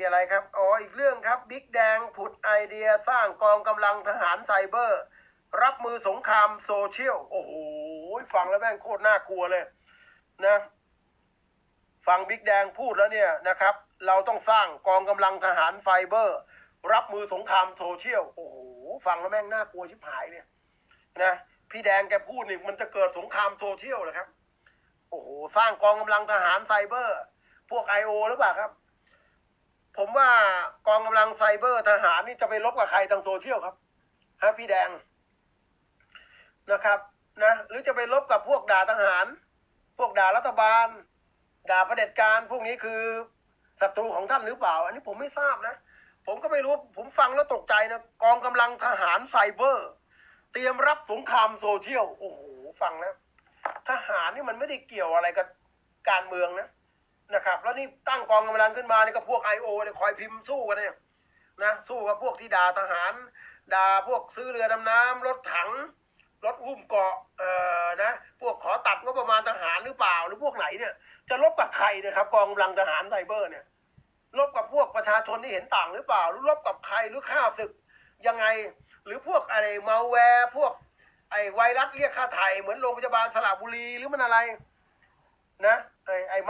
มีอะไรครับ อ๋อ อีกเรื่องครับ บิ๊กแดงผุดไอเดียสร้างกองกำลังทหารไซเบอร์ รับมือสงครามโซเชียล โอ้โห ฟังแล้วแม่งโคตรน่ากลัวเลยนะ ฟังบิ๊กแดงพูดแล้วเนี่ยนะครับ เราต้องสร้างกองกำลังทหารไฟเบอร์ รับมือสงครามโซเชียล โอ้โห ฟังแล้วแม่งน่ากลัวชิบหายเนี่ยนะ พี่แดงแกพูดนี่มันจะเกิดสงครามโซเชียลนะครับ โอ้โห สร้างกองกำลังทหารไซเบอร์ พวกไอโอหรือเปล่าครับ ผมว่ากองกำลังไซเบอร์ทหารนี่จะไปลบกับใครทางโซเชียลครับฮะพี่แดงนะครับนะหรือจะไปลบกับพวกด่าทหาร พวกด่ารัฐบาล ด่าประเผด็จการพวกนี้คือศัตรูของท่านหรือเปล่า อันนี้ผมไม่ทราบนะ ผมก็ไม่รู้ผมฟังแล้วตกใจนะกองกำลังทหารไซเบอร์ เตรียมรับสงครามโซเชียลโอ้โหฟังนะทหารนี่มันไม่ได้เกี่ยวอะไรกับการเมืองนะ นะครับ แล้วนี่ตั้งกองกำลังขึ้นมานี่ก็พวกไอโอเนี่ยคอยพิมพ์สู้กันเนี่ยนะสู้กับพวกที่ด่าทหารด่าพวกซื้อเรือดำน้ำรถถัง รถหุ้มเกาะเอ่อนะพวกขอตัดงบประมาณทหารหรือเปล่า หรือพวกไหนเนี่ยจะลบกับใครเนะครับ กองกำลังทหารไซเบอร์เนี่ยลบกับพวกประชาชนที่เห็นต่างหรือเปล่า หรือลบกับใครหรือฆ่าศึกยังไง หรือพวกอะไรมาแวร์พวกไอไวรัสเรียกค่าไถ่เหมือนโรงพยาบาลสระบุรีหรือมันอะไร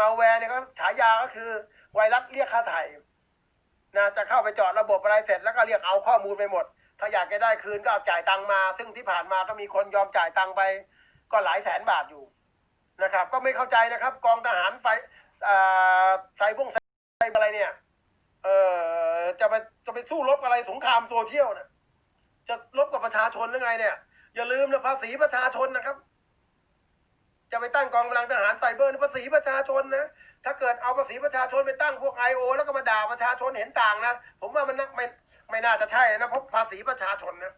มาแวร์เนี่ยก็ฉายาก็คือ ไวรัสเรียกค่าไถ่นะจะเข้าไปจาะระบบอะไรเสร็จแล้วก็เรียกเอาข้อมูลไปหมด ถ้าอยากจะได้คืนก็เอาจ่ายตังมา ซึ่งที่ผ่านมาก็มีคนยอมจ่ายตังไป ก็หลายแสนบาทอยู่นะครับ ก็ไม่เข้าใจนะครับ กองทหารไฟอ่าไซบงไซอะไรเนี่ยเออจะไปจะไปสู้รบอะไรสงครามโซเชียลนะจะรบกับประชาชนหรือไงเนี่ย อย่าลืมนะภาษีประชาชนนะครับ จะไปตั้งกองกำลังทหารไซเบอร์ภาษีประชาชนนะ ถ้าเกิดเอาภาษีประชาชนไปตั้งพวกไอโอแล้วก็มาด่าประชาชนเห็นต่างนะ ผมว่ามันไม่ไม่น่าจะใช่นะเพราะภาษีประชาชนนะ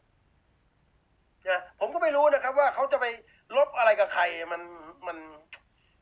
นะผมก็ไม่รู้นะครับว่าเขาจะไปลบอะไรกับใครมันมัน